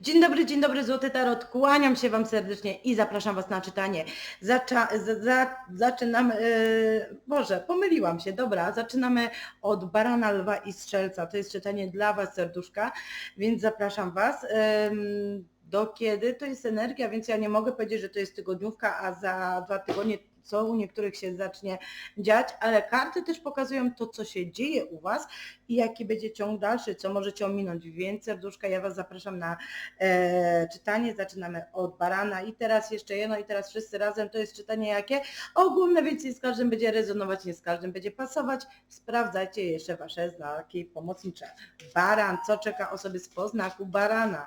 Dzień dobry, dzień dobry, Złoty Tarot. Kłaniam się Wam serdecznie i zapraszam Was na czytanie. Zacza, za, za, yy, Boże, pomyliłam się, dobra, zaczynamy od Barana, Lwa i Strzelca. To jest czytanie dla Was, serduszka, więc zapraszam Was. Ym, do kiedy? To jest energia, więc ja nie mogę powiedzieć, że to jest tygodniówka, a za dwa tygodnie co u niektórych się zacznie dziać, ale karty też pokazują to, co się dzieje u Was i jaki będzie ciąg dalszy, co możecie ominąć. Więc serduszka, ja Was zapraszam na e, czytanie. Zaczynamy od barana i teraz jeszcze jedno i teraz wszyscy razem. To jest czytanie jakie? Ogólne, więc nie z każdym będzie rezonować, nie z każdym będzie pasować. Sprawdzajcie jeszcze Wasze znaki pomocnicze. Baran, co czeka osoby z poznaku barana?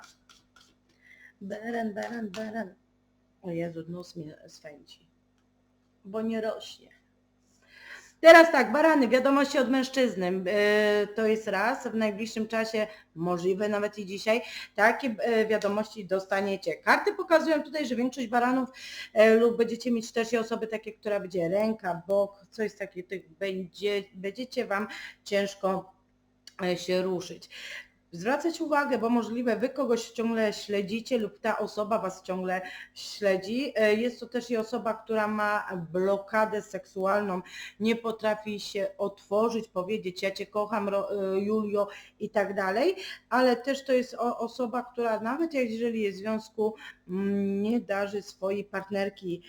Baran, baran, baran. O Jezu, nos mnie swędzi, bo nie rośnie. Teraz tak, barany, wiadomości od mężczyzny. Yy, To jest raz, w najbliższym czasie, możliwe nawet i dzisiaj, takie yy, wiadomości dostaniecie. Karty pokazują tutaj, że większość baranów yy, lub będziecie mieć też i osoby takie, która będzie ręka, bok, coś takiego, będzie, będziecie Wam ciężko się ruszyć. Zwracać uwagę, bo możliwe Wy kogoś ciągle śledzicie lub ta osoba Was ciągle śledzi. E, Jest to też i osoba, która ma blokadę seksualną, nie potrafi się otworzyć, powiedzieć ja Cię kocham e, Julio i tak dalej, ale też to jest osoba, która nawet jeżeli jest w związku, mm, nie darzy swojej partnerki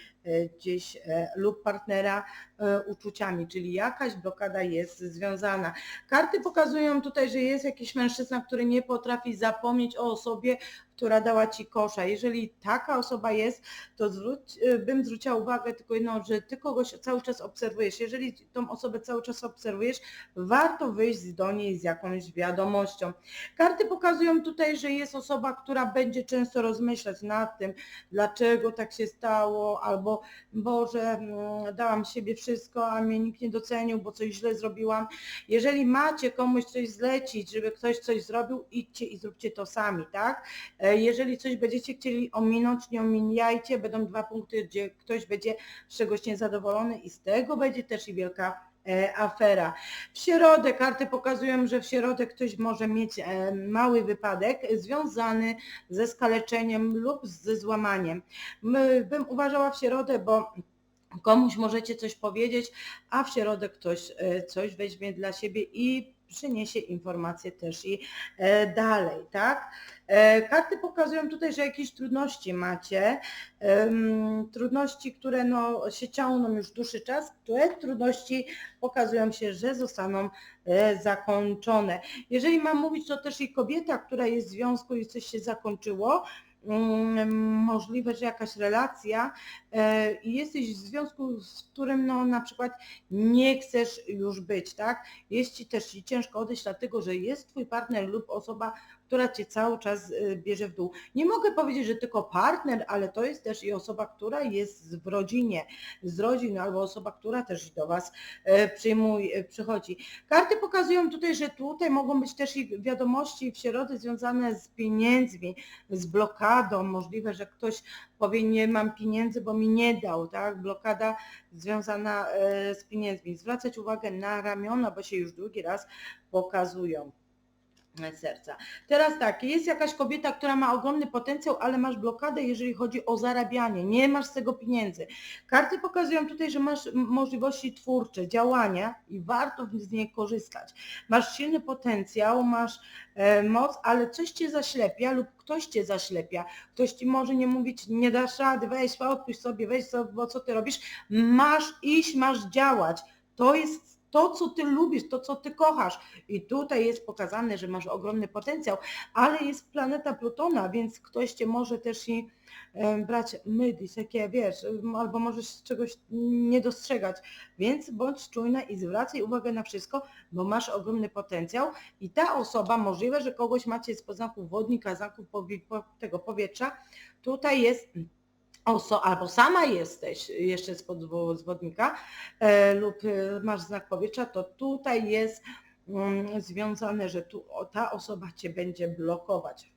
gdzieś e, lub partnera e, uczuciami, czyli jakaś blokada jest związana. Karty pokazują tutaj, że jest jakiś mężczyzna, który nie potrafi zapomnieć o osobie, która dała ci kosza. Jeżeli taka osoba jest, to zwróć, y, bym zwróciła uwagę tylko jedno, że ty kogoś cały czas obserwujesz. Jeżeli tą osobę cały czas obserwujesz, warto wyjść do niej z jakąś wiadomością. Karty pokazują tutaj, że jest osoba, która będzie często rozmyślać nad tym, dlaczego tak się stało, albo Boże, mm, dałam siebie wszystko, a mnie nikt nie docenił, bo coś źle zrobiłam. Jeżeli macie komuś coś zlecić, żeby ktoś coś zrobił, idźcie i zróbcie to sami, tak? E, Jeżeli coś będziecie chcieli ominąć, nie omijajcie, będą dwa punkty, gdzie ktoś będzie z czegoś niezadowolony i z tego będzie też i wielka e, afera. W środę karty pokazują, że w środę ktoś może mieć e, mały wypadek związany ze skaleczeniem lub ze złamaniem. Bym uważała w środę, bo komuś możecie coś powiedzieć, a w środę ktoś coś weźmie dla siebie i przyniesie informacje też i dalej, tak? E, Karty pokazują tutaj, że jakieś trudności macie, trudności, które no, się ciągną już dłuższy czas, te trudności pokazują się, że zostaną e, zakończone. Jeżeli mam mówić, to też i kobieta, która jest w związku i coś się zakończyło, mm, możliwe, że jakaś relacja e, i jesteś w związku, z którym no na przykład nie chcesz już być, tak? Jest ci też ci ciężko odejść, dlatego że jest twój partner lub osoba, która cię cały czas e, bierze w dół. Nie mogę powiedzieć, że tylko partner, ale to jest też i osoba, która jest w rodzinie, z rodziny, albo osoba, która też do was e, przyjmuje, przychodzi. Karty pokazują tutaj, że tutaj mogą być też i wiadomości w środę związane z pieniędzmi, z blokadą. Możliwe, że ktoś powie nie mam pieniędzy, bo mi nie dał, tak? Blokada związana e, z pieniędzmi. Zwracać uwagę na ramiona, bo się już drugi raz pokazują serca. Teraz tak, jest jakaś kobieta, która ma ogromny potencjał, ale masz blokadę, jeżeli chodzi o zarabianie, nie masz z tego pieniędzy. Karty pokazują tutaj, że masz możliwości twórcze, działania i warto z niej korzystać. Masz silny potencjał, masz e, moc, ale coś cię zaślepia lub ktoś cię zaślepia. Ktoś ci może nie mówić, nie dasz rady, weź, odpuść sobie, weź, sobie, bo co ty robisz? Masz iść, masz działać. To jest to, co ty lubisz, to, co ty kochasz. I tutaj jest pokazane, że masz ogromny potencjał, ale jest planeta Plutona, więc ktoś cię może też i brać mydlić, takie wiesz, albo możesz czegoś nie dostrzegać. Więc bądź czujna i zwracaj uwagę na wszystko, bo masz ogromny potencjał i ta osoba, możliwe, że kogoś macie z poznaków wodnika, po, tego powietrza, tutaj jest oso, albo sama jesteś jeszcze spod z wodnika e, lub e, masz znak powietrza, to tutaj jest mm, związane, że tu ta osoba cię będzie blokować.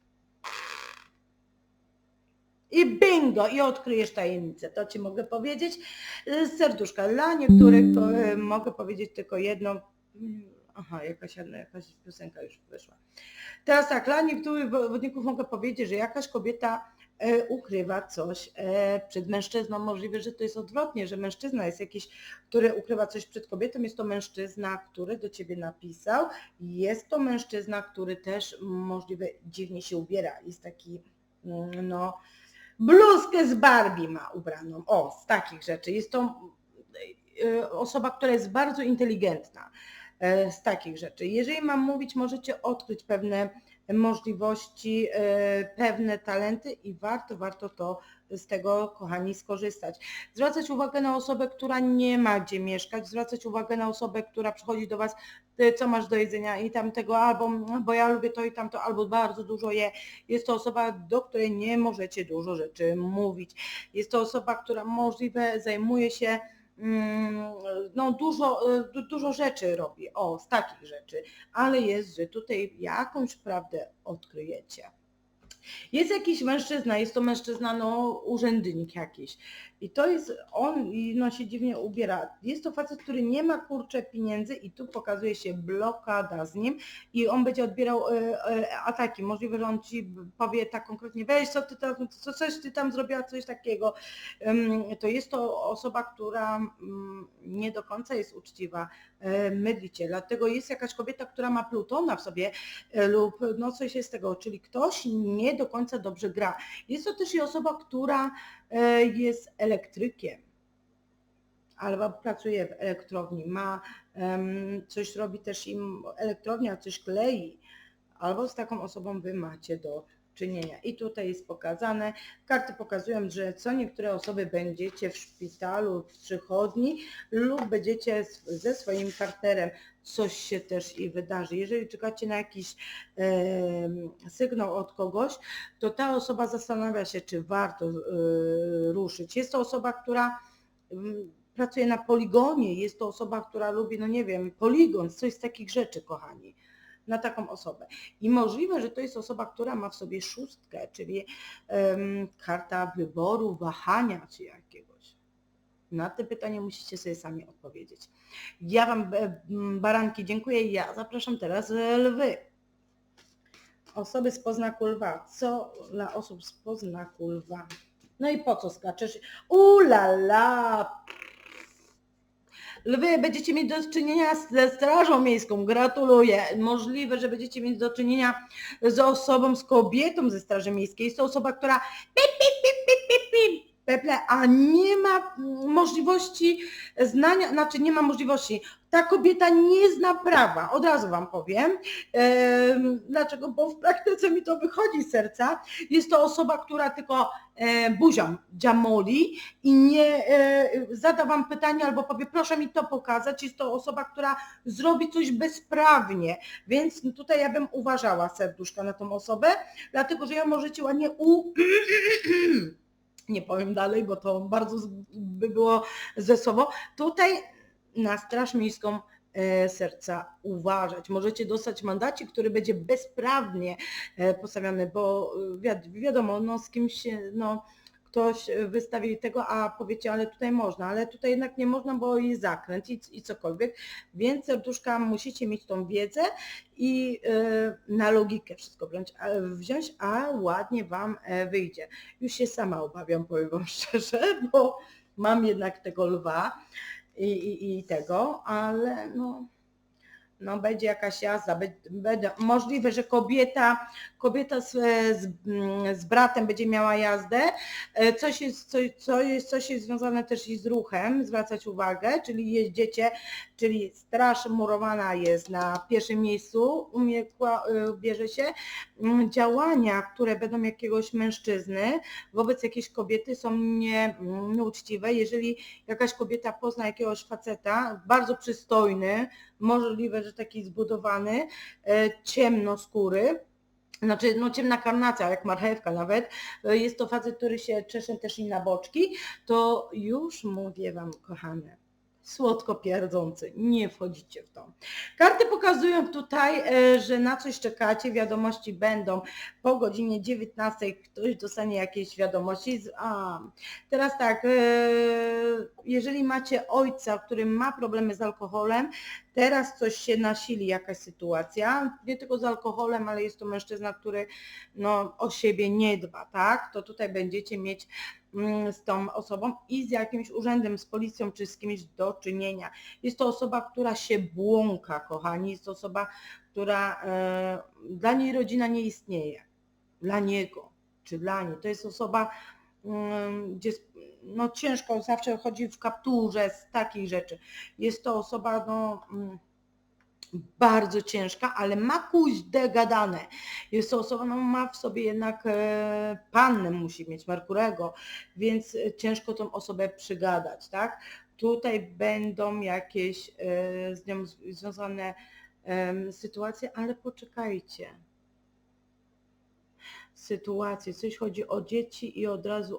I bingo, i odkryjesz tajemnicę. To ci mogę powiedzieć. E, serduszka. Dla niektórych mogę powiedzieć tylko jedno. mm, Aha, jakaś, jakaś piosenka już wyszła. Teraz tak, dla niektórych zawodników mogę powiedzieć, że jakaś kobieta ukrywa coś e, przed mężczyzną. Możliwe, że to jest odwrotnie, że mężczyzna jest jakiś, który ukrywa coś przed kobietą. Jest to mężczyzna, który do ciebie napisał. Jest to mężczyzna, który też możliwe dziwnie się ubiera. Jest taki, mm, no, bluzkę z Barbie ma ubraną. O, z takich rzeczy. Jest to e, osoba, która jest bardzo inteligentna e, z takich rzeczy. Jeżeli mam mówić, możecie odkryć pewne możliwości, e, pewne talenty i warto, warto to z tego, kochani, skorzystać. Zwracać uwagę na osobę, która nie ma gdzie mieszkać, zwracać uwagę na osobę, która przychodzi do Was, co masz do jedzenia i tamtego, albo bo ja lubię to i tamto, albo bardzo dużo je. Jest to osoba, do której nie możecie dużo rzeczy mówić. Jest to osoba, która możliwe zajmuje się no dużo, dużo rzeczy robi, o, z takich rzeczy, ale jest, że tutaj jakąś prawdę odkryjecie. Jest jakiś mężczyzna, jest to mężczyzna, no urzędnik jakiś. I to jest on no się dziwnie ubiera. Jest to facet, który nie ma kurcze pieniędzy i tu pokazuje się blokada z nim i on będzie odbierał e, e, ataki. Możliwe, że on ci powie tak konkretnie, weź co ty tam, co coś ty tam zrobiła, coś takiego. To jest to osoba, która mm, nie do końca jest uczciwa, e, mydlicie. Dlatego jest jakaś kobieta, która ma Plutona w sobie lub no coś jest z tego, czyli ktoś nie do końca dobrze gra. Jest to też i osoba, która E, jest elektrykiem albo pracuje w elektrowni, ma coś robi też im elektrownia, coś klei, albo z taką osobą wy macie do czynienia. I tutaj jest pokazane, karty pokazują, że co niektóre osoby będziecie w szpitalu, w przychodni lub będziecie ze swoim partnerem. Coś się też i wydarzy. Jeżeli czekacie na jakiś e, sygnał od kogoś, to ta osoba zastanawia się, czy warto e, ruszyć. Jest to osoba, która pracuje na poligonie, jest to osoba, która lubi, no nie wiem, poligon, coś z takich rzeczy, kochani na taką osobę. I możliwe, że to jest osoba, która ma w sobie szóstkę, czyli um, karta wyboru, wahania czy jakiegoś. Na te pytania musicie sobie sami odpowiedzieć. Ja Wam, baranki, dziękuję. Ja zapraszam teraz lwy. Osoby z poznaku lwa. Co dla osób z poznaku lwa? No i po co skaczesz? Ulala! Lwy, będziecie mieć do czynienia ze Strażą Miejską, gratuluję. Możliwe, że będziecie mieć do czynienia z osobą, z kobietą ze Straży Miejskiej. Jest to osoba, która pip, pip, pip, pip, pip, pip, peple, a nie ma możliwości znania, znaczy nie ma możliwości. Ta kobieta nie zna prawa, od razu Wam powiem. Dlaczego? Bo w praktyce mi to wychodzi z serca. Jest to osoba, która tylko e, buzią dziamoli i nie e, zada Wam pytanie albo powie, proszę mi to pokazać. Jest to osoba, która zrobi coś bezprawnie, więc tutaj ja bym uważała serduszka na tą osobę, dlatego że ją możecie ładnie u nie powiem dalej, bo to bardzo by było zesowo. Tutaj na Straż Miejską e, serca uważać. Możecie dostać mandacik, który będzie bezprawnie e, postawiony, bo e, wiadomo, no z kimś no ktoś wystawi tego, a powiecie, ale tutaj można, ale tutaj jednak nie można, bo jest zakręt i, i cokolwiek, więc serduszka musicie mieć tą wiedzę i na logikę wszystko wziąć, wziąć, a ładnie Wam wyjdzie. Już się sama obawiam, powiem Wam szczerze, bo mam jednak tego lwa i, i, i tego, ale no no będzie jakaś jazda, będzie, możliwe, że kobieta, kobieta z, z, z, bratem będzie miała jazdę. E, coś jest, co, co jest, coś jest związane też i z ruchem, zwracać uwagę, czyli jeździecie, czyli straż murowana jest na pierwszym miejscu, umiekła, e, bierze się. Mm, działania, które będą jakiegoś mężczyzny wobec jakiejś kobiety są nie, mm, nieuczciwe. Jeżeli jakaś kobieta pozna jakiegoś faceta, bardzo przystojny, możliwe, że taki zbudowany, e, ciemnoskóry, znaczy no ciemna karnacja, jak marchewka nawet, e, jest to facet, który się czesze też i na boczki, to już mówię Wam, kochane, słodko pierdzący. Nie wchodzicie w to. Karty pokazują tutaj, e, że na coś czekacie, wiadomości będą po godzinie 19, ktoś dostanie jakieś wiadomości. A, teraz tak, e, jeżeli macie ojca, który ma problemy z alkoholem, teraz coś się nasili, jakaś sytuacja, nie tylko z alkoholem, ale jest to mężczyzna, który no, o siebie nie dba, tak? To tutaj będziecie mieć mm, z tą osobą i z jakimś urzędem, z policją czy z kimś do czynienia. Jest to osoba, która się błąka, kochani, jest to osoba, która e, dla niej rodzina nie istnieje. Dla niego czy dla niej. To jest osoba, gdzie no ciężko zawsze chodzi w kapturze z takich rzeczy. Jest to osoba no, mm, bardzo ciężka, ale ma kuźdę gadane. Jest to osoba, no ma w sobie jednak e, pannę musi mieć, Merkurego, więc e, ciężko tą osobę przygadać, tak? Tutaj będą jakieś e, z nią związane em, sytuacje, ale poczekajcie. Sytuacje, coś chodzi o dzieci i od razu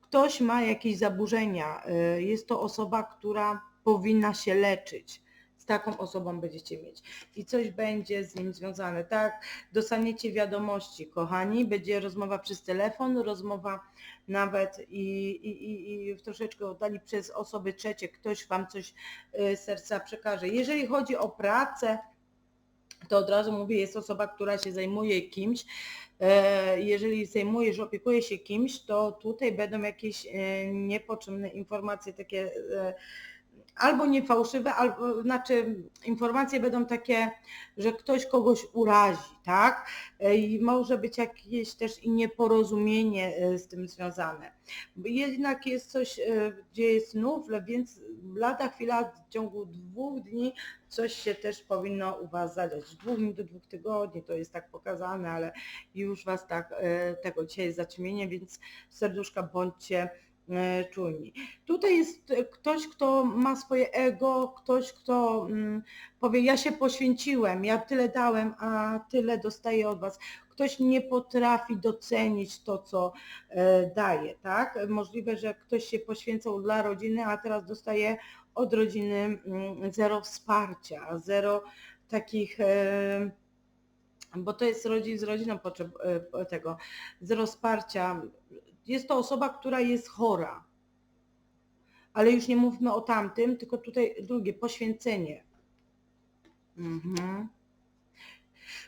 ktoś ma jakieś zaburzenia. e, Jest to osoba, która powinna się leczyć. Z taką osobą będziecie mieć. I coś będzie z nim związane. Tak, dostaniecie wiadomości, kochani. Będzie rozmowa przez telefon, rozmowa nawet i, i, i, troszeczkę oddali przez osoby trzecie. Ktoś wam coś z serca przekaże. Jeżeli chodzi o pracę, to od razu mówię, jest osoba, która się zajmuje kimś. E, Jeżeli zajmujesz, opiekuje się kimś, to tutaj będą jakieś e, niepotrzebne informacje takie albo niefałszywe, albo znaczy informacje będą takie, że ktoś kogoś urazi, tak? I może być jakieś też i nieporozumienie e, z tym związane. Jednak jest coś, e, gdzie jest nufle, więc lada chwila w ciągu dwóch dni coś się też powinno u Was zadziać. Dwóch dni do dwóch tygodni to jest tak pokazane, ale już Was tak e, tego dzisiaj jest zaćmienie, więc serduszka bądźcie czujni. Tutaj jest e, ktoś, kto ma swoje ego, ktoś, kto mm, powie, ja się poświęciłem, ja tyle dałem, a tyle dostaję od Was. Ktoś nie potrafi docenić to, co e, daje, tak? Możliwe, że ktoś się poświęcał dla rodziny, a teraz dostaje od rodziny mm, zero wsparcia, zero takich, e, bo to jest rodzin z rodziną e, tego, zero wsparcia. Jest to osoba, która jest chora, ale już nie mówmy o tamtym, tylko tutaj drugie, poświęcenie. Mhm.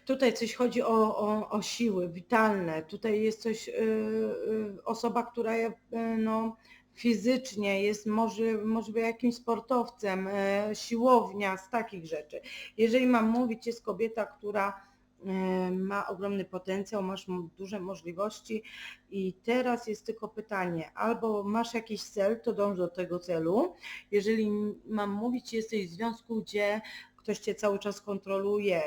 Tutaj coś chodzi o, o, o siły witalne, tutaj jest coś, y, y, osoba, która y, no, fizycznie jest może, może jakimś sportowcem, y, siłownia, z takich rzeczy. Jeżeli mam mówić, jest kobieta, która ma ogromny potencjał, masz duże możliwości i teraz jest tylko pytanie, albo masz jakiś cel, to dąż do tego celu. Jeżeli mam mówić, jesteś w związku, gdzie ktoś cię cały czas kontroluje,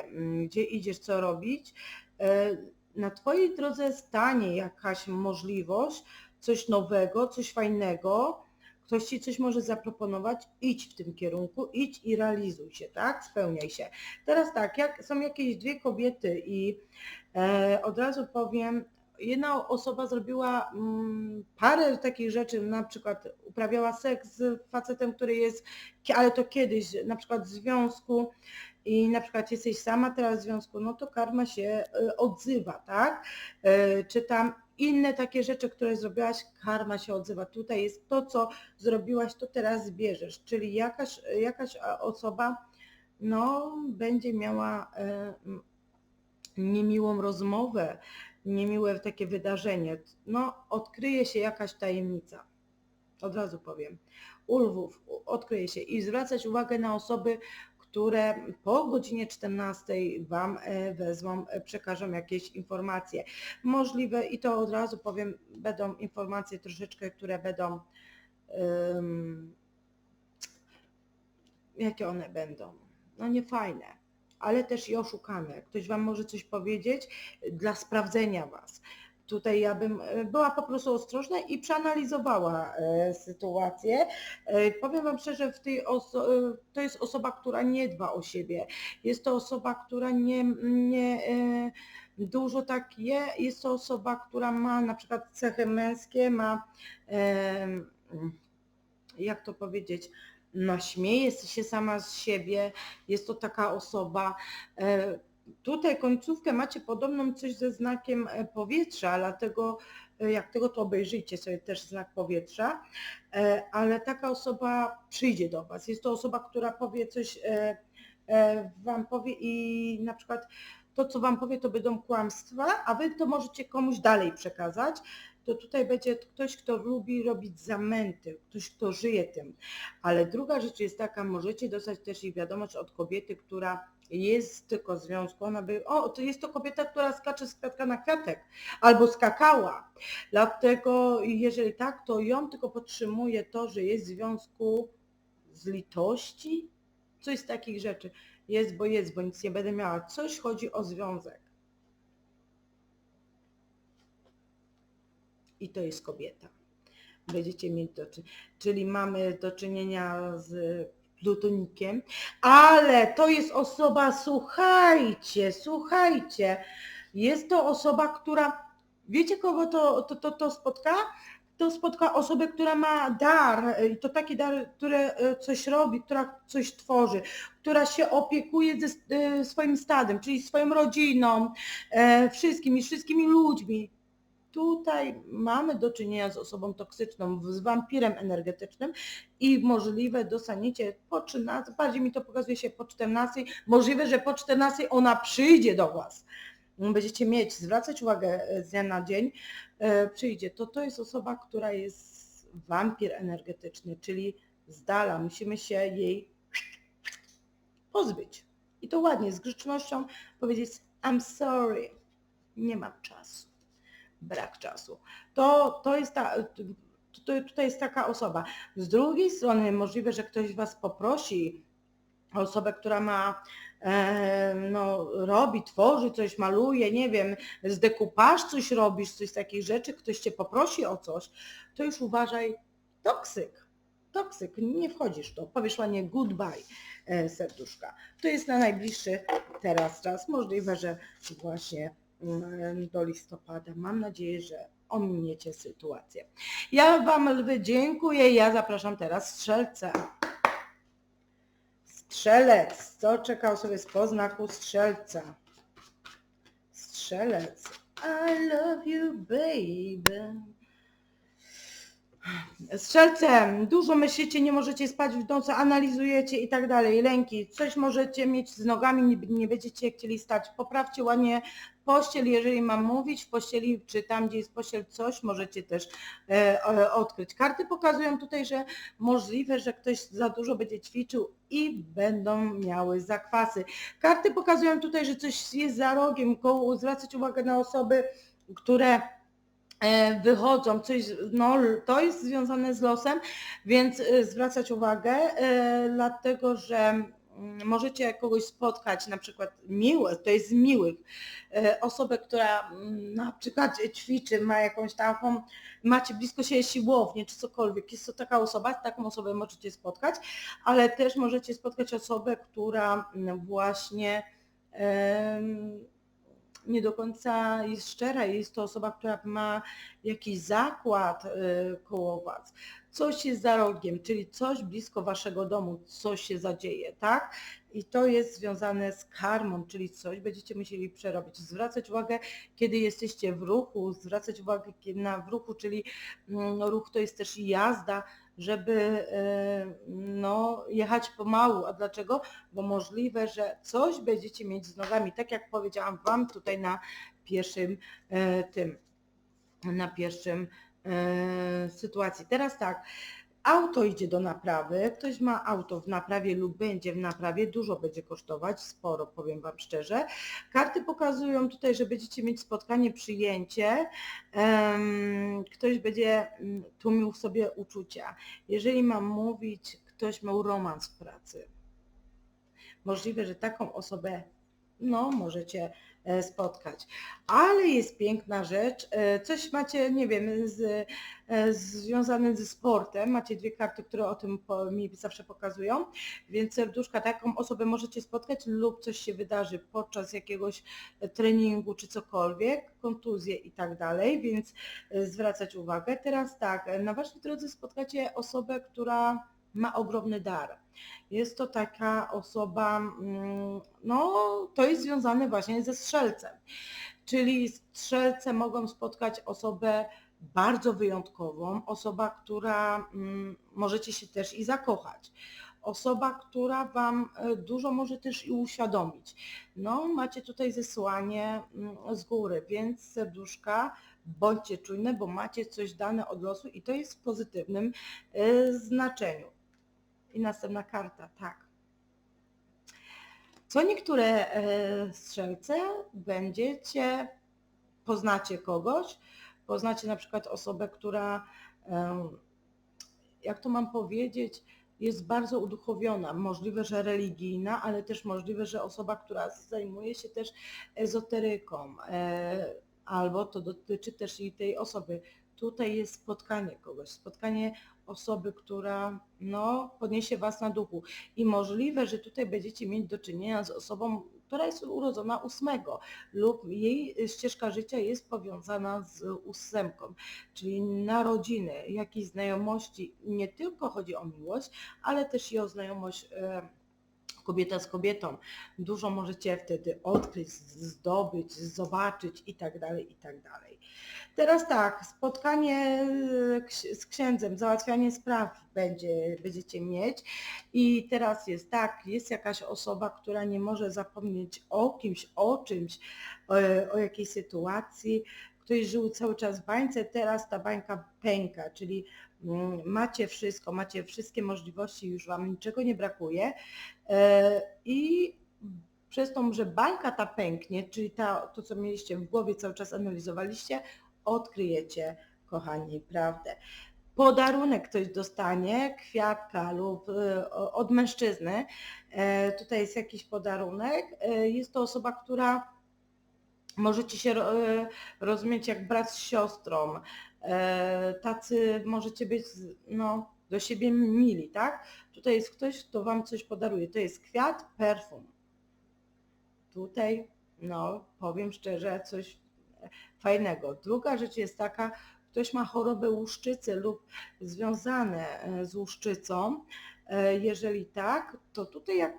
gdzie idziesz, co robić, e, na twojej drodze stanie jakaś możliwość, coś nowego, coś fajnego, ktoś ci coś może zaproponować, idź w tym kierunku, idź i realizuj się, tak? Spełniaj się. Teraz tak, jak są jakieś dwie kobiety i e, od razu powiem, jedna osoba zrobiła mm, parę takich rzeczy, na przykład uprawiała seks z facetem, który jest, ale to kiedyś, na przykład w związku i na przykład jesteś sama teraz w związku, no to karma się y, odzywa, tak? Y, Czy tam inne takie rzeczy, które zrobiłaś, karma się odzywa. Tutaj jest to, co zrobiłaś, to teraz zbierzesz, czyli jakaś, jakaś osoba no, będzie miała niemiłą rozmowę, niemiłe takie wydarzenie. No, odkryje się jakaś tajemnica. Od razu powiem. U lwów u- odkryje się i zwracać uwagę na osoby, które po godzinie 14 Wam e, wezmą, e, przekażą jakieś informacje. Możliwe i to od razu powiem, będą informacje troszeczkę, które będą ym, jakie one będą? No niefajne, ale też i oszukane. Ktoś Wam może coś powiedzieć dla sprawdzenia Was. Tutaj ja bym e, była po prostu ostrożna i przeanalizowała e, sytuację. E, powiem Wam szczerze, w tej to jest osoba, która nie dba o siebie. Jest to osoba, która nie, nie dużo tak je. Jest to osoba, która ma na przykład cechy męskie, ma jak to powiedzieć, naśmieje się sama z siebie, jest to taka osoba. Tutaj końcówkę macie podobną coś ze znakiem e, powietrza, dlatego e, jak tego to obejrzyjcie sobie też znak powietrza, e, ale taka osoba przyjdzie do Was. Jest to osoba, która powie coś, Wam powie i na przykład to, co Wam powie, to będą kłamstwa, a Wy to możecie komuś dalej przekazać. To tutaj będzie ktoś, kto lubi robić zamęty, ktoś, kto żyje tym. Ale druga rzecz jest taka, możecie dostać też i wiadomość od kobiety, która jest tylko związku, ona by, o, to jest to kobieta, która skacze z kwiatka na kwiatek, albo skakała. Dlatego jeżeli tak, to ją tylko podtrzymuje to, że jest w związku z litości, coś z takich rzeczy. Jest, bo jest, bo nic nie będę miała. Coś chodzi o związek. I to jest kobieta. Będziecie mieć czynienia. Czyli mamy do czynienia z plutonikiem, ale to jest osoba, słuchajcie, słuchajcie, jest to osoba, która, wiecie kogo to, to, to, to spotka? To spotka osobę, która ma dar, i to taki dar, który e, coś robi, która coś tworzy, która się opiekuje ze e, swoim stadem, czyli swoją rodziną, e, wszystkimi, wszystkimi ludźmi. Tutaj mamy do czynienia z osobą toksyczną, z wampirem energetycznym i możliwe dostaniecie po 13, bardziej mi to pokazuje się po 14, możliwe, że po 14 ona przyjdzie do Was. Będziecie mieć, zwracać uwagę z dnia na dzień, e, przyjdzie. To to jest osoba, która jest wampir energetyczny, czyli z dala. Musimy się jej pozbyć. I to ładnie, z grzecznością powiedzieć I'm sorry, nie mam czasu brak czasu. To, to jest ta, to, tutaj jest taka osoba. Z drugiej strony możliwe, że ktoś Was poprosi, osobę, która ma, e, no, robi, tworzy coś, maluje, nie wiem, z dekupaż coś robisz, coś z takich rzeczy, ktoś Cię poprosi o coś, to już uważaj, toksyk, toksyk, nie wchodzisz w to, powiesz goodbye, e, serduszka. To jest na najbliższy teraz czas, możliwe, że właśnie do listopada. Mam nadzieję, że ominiecie sytuację. Ja Wam lwy dziękuję. Ja zapraszam teraz strzelca. Strzelec. Co czekał sobie z poznaku strzelca? Strzelec. I love you, baby. Strzelce, dużo myślicie, nie możecie spać w nocy, analizujecie i tak dalej, lęki, coś możecie mieć z nogami, nie, nie będziecie chcieli stać. Poprawcie ładnie pościel, jeżeli mam mówić, w pościeli czy tam, gdzie jest pościel, coś możecie też e, odkryć. Karty pokazują tutaj, że możliwe, że ktoś za dużo będzie ćwiczył i będą miały zakwasy. Karty pokazują tutaj, że coś jest za rogiem, koło, zwracać uwagę na osoby, które wychodzą, coś, no to jest związane z losem, więc e, zwracać uwagę, e, dlatego że mm, możecie kogoś spotkać, na przykład miłe, to jest z miłych, osobę, która mm, na przykład ćwiczy, ma jakąś taką, macie blisko siebie siłownię czy cokolwiek, jest to taka osoba, taką osobę możecie spotkać, ale też możecie spotkać osobę, która mm, właśnie nie do końca jest szczera, jest to osoba, która ma jakiś zakład y, koło Was. Coś jest za rogiem, czyli coś blisko Waszego domu, coś się zadzieje, tak? I to jest związane z karmą, czyli coś będziecie musieli przerobić. Zwracać uwagę, kiedy jesteście w ruchu, zwracać uwagę na w ruchu, czyli mm, ruch to jest też jazda, żeby e, no, jechać pomału. A dlaczego? Bo możliwe, że coś będziecie mieć z nogami, tak jak powiedziałam Wam tutaj na pierwszym e, tym, na pierwszym e, sytuacji. Teraz tak, Auto idzie do naprawy, ktoś ma auto w naprawie lub będzie w naprawie, dużo będzie kosztować, sporo powiem Wam szczerze. Karty pokazują tutaj, że będziecie mieć spotkanie, przyjęcie, ktoś będzie mm, tłumił sobie uczucia. Jeżeli mam mówić, ktoś miał romans w pracy. Możliwe, że taką osobę no, możecie spotkać. Ale jest piękna rzecz, e, coś macie, nie wiem, z, e, związane ze sportem, macie dwie karty, które o tym po, mi zawsze pokazują, więc serduszka, taką osobę możecie spotkać lub coś się wydarzy podczas jakiegoś treningu czy cokolwiek, kontuzje i tak dalej, więc zwracać uwagę. Teraz tak, na waszej drodze spotkacie osobę, która ma ogromny dar. Jest to taka osoba, mm, no to jest związane właśnie ze strzelcem. Czyli strzelce mogą spotkać osobę bardzo wyjątkową, osoba, która mm, możecie się też i zakochać. Osoba, która Wam e, dużo może też i uświadomić. No, macie tutaj zesłanie mm, z góry, więc serduszka, bądźcie czujne, bo macie coś dane od losu i to jest w pozytywnym e, znaczeniu. I następna karta, tak. Co niektóre e, strzelce będziecie, poznacie kogoś, poznacie na przykład osobę, która, jak to mam powiedzieć, jest bardzo uduchowiona, możliwe, że religijna, ale też możliwe, że osoba, która zajmuje się też ezoteryką, e, albo to dotyczy też i tej osoby. Tutaj jest spotkanie kogoś, spotkanie osoby, która no, podniesie Was na duchu. I możliwe, że tutaj będziecie mieć do czynienia z osobą, która jest urodzona ósmego lub jej ścieżka życia jest powiązana z ósemką, czyli narodziny, jakieś znajomości. Nie tylko chodzi o miłość, ale też i o znajomość e, kobieta z kobietą. Dużo możecie wtedy odkryć, zdobyć, zobaczyć i tak dalej, i tak dalej. Teraz tak, spotkanie z księdzem, załatwianie spraw będzie, będziecie mieć. I teraz jest tak, jest jakaś osoba, która nie może zapomnieć o kimś, o czymś, o, o jakiejś sytuacji, ktoś żył cały czas w bańce, teraz ta bańka pęka, czyli mm, macie wszystko, macie wszystkie możliwości, już Wam niczego nie brakuje. E, i przez to, że bańka ta pęknie, czyli ta, to, co mieliście w głowie, cały czas analizowaliście, odkryjecie, kochani, prawdę. Podarunek ktoś dostanie, kwiatka lub e, od mężczyzny. E, tutaj jest jakiś podarunek. Jest to osoba, która możecie się e, rozumieć jak brat z siostrą, e, tacy możecie być no, do siebie mili, tak? Tutaj jest ktoś, kto Wam coś podaruje. To jest kwiat, perfum. Tutaj, no, powiem szczerze, coś fajnego. Druga rzecz jest taka, ktoś ma chorobę łuszczycy lub związane e, z łuszczycą. Jeżeli tak, to tutaj jak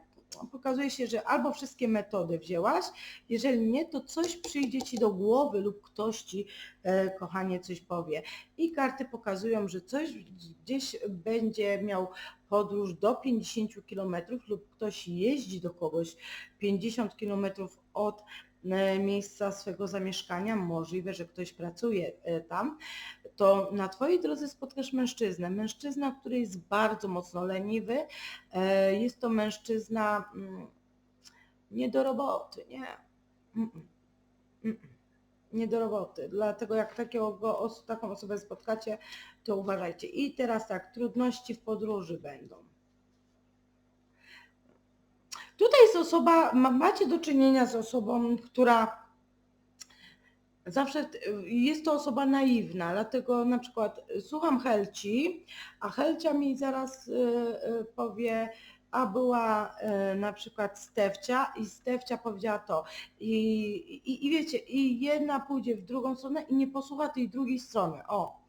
pokazuje się, że albo wszystkie metody wzięłaś, jeżeli nie, to coś przyjdzie Ci do głowy lub ktoś Ci, e, kochanie, coś powie. I karty pokazują, że coś gdzieś będzie miał podróż do 50 km lub ktoś jeździ do kogoś 50 km od E, miejsca swego zamieszkania, możliwe, że ktoś pracuje e, tam, to na Twojej drodze spotkasz mężczyznę. Mężczyzna, który jest bardzo mocno leniwy. E, jest to mężczyzna mm, nie do roboty, nie. Nie do roboty. Dlatego jak takiego, taką osobę spotkacie, to uważajcie. I teraz tak, trudności w podróży będą. Tutaj jest osoba, macie do czynienia z osobą, która zawsze jest to osoba naiwna, dlatego na przykład słucham Helci, a Helcia mi zaraz y, y, powie, a była y, na przykład Stefcia i Stefcia powiedziała to. I, i, I wiecie, i jedna pójdzie w drugą stronę i nie posłucha tej drugiej strony. O,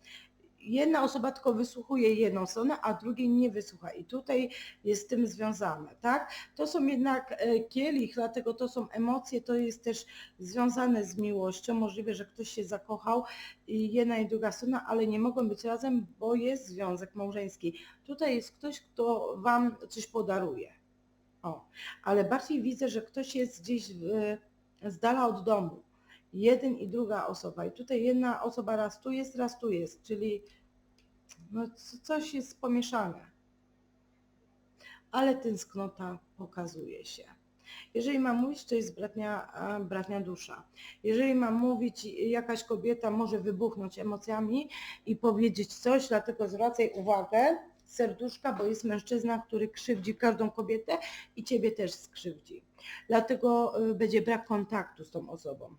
jedna osoba tylko wysłuchuje jedną stronę, a drugiej nie wysłucha. I tutaj jest z tym związane, tak? To są jednak e, kielich, dlatego to są emocje, to jest też związane z miłością. Możliwe, że ktoś się zakochał i jedna i druga strona, ale nie mogą być razem, bo jest związek małżeński. Tutaj jest ktoś, kto Wam coś podaruje. O, ale bardziej widzę, że ktoś jest gdzieś w, z dala od domu jeden i druga osoba. I tutaj jedna osoba raz tu jest, raz tu jest, czyli no coś jest pomieszane. Ale tęsknota pokazuje się. Jeżeli mam mówić, to jest bratnia, bratnia dusza. Jeżeli mam mówić, jakaś kobieta może wybuchnąć emocjami i powiedzieć coś, dlatego zwracaj uwagę, serduszka, bo jest mężczyzna, który krzywdzi każdą kobietę i ciebie też skrzywdzi. Dlatego y, będzie brak kontaktu z tą osobą.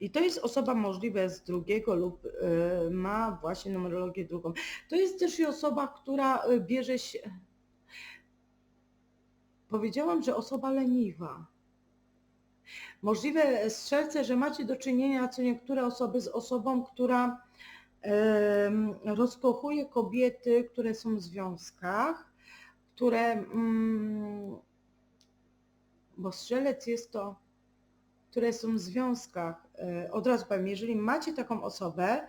I to jest osoba możliwe z drugiego lub y, ma właśnie numerologię drugą. To jest też i osoba, która y, bierze się... Powiedziałam, że osoba leniwa. Możliwe strzelce, że macie do czynienia co niektóre osoby z osobą, która rozkochuje kobiety, które są w związkach, które, mm, bo strzelec jest to, które są w związkach. E, Od razu powiem, jeżeli macie taką osobę,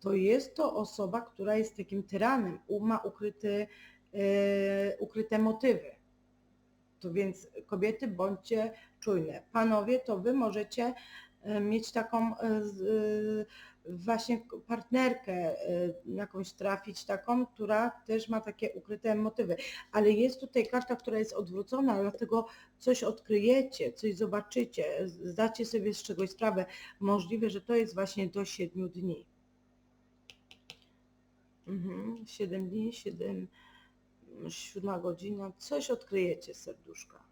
to jest to osoba, która jest takim tyranem, ma ukryty, e, ukryte motywy. To więc kobiety bądźcie czujne. Panowie, to wy możecie e, mieć taką właśnie partnerkę, e, jakąś trafić taką, która też ma takie ukryte motywy. Ale jest tutaj karta, która jest odwrócona, dlatego coś odkryjecie, coś zobaczycie, zdacie sobie z czegoś sprawę. Możliwe, że to jest właśnie do 7 dni. Mhm, 7 dni, 7, 7 godzina, coś odkryjecie serduszka.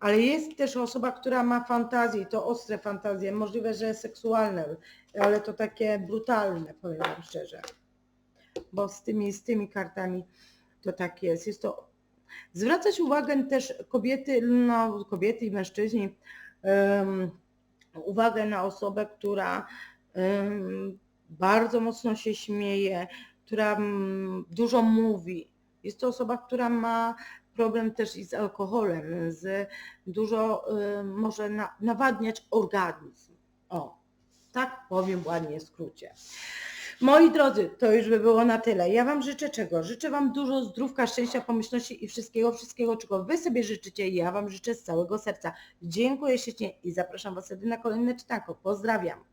Ale jest też osoba, która ma fantazje, i to ostre fantazje, możliwe, że seksualne, ale to takie brutalne, powiem Wam szczerze. Bo z tymi, z tymi kartami to tak jest. Jest to zwracać uwagę też kobiety, no kobiety i mężczyźni, em, uwagę na osobę, która em, bardzo mocno się śmieje, która mm, dużo mówi. Jest to osoba, która ma problem też i z alkoholem, z dużo może na, nawadniać organizm. Tak powiem ładnie w skrócie. Moi drodzy, to już by było na tyle. Ja Wam życzę czego? Życzę Wam dużo zdrówka, szczęścia, pomyślności i wszystkiego, wszystkiego, czego Wy sobie życzycie ja Wam życzę z całego serca. Dziękuję ślicznie i zapraszam Was wtedy na kolejne czytanko. Pozdrawiam.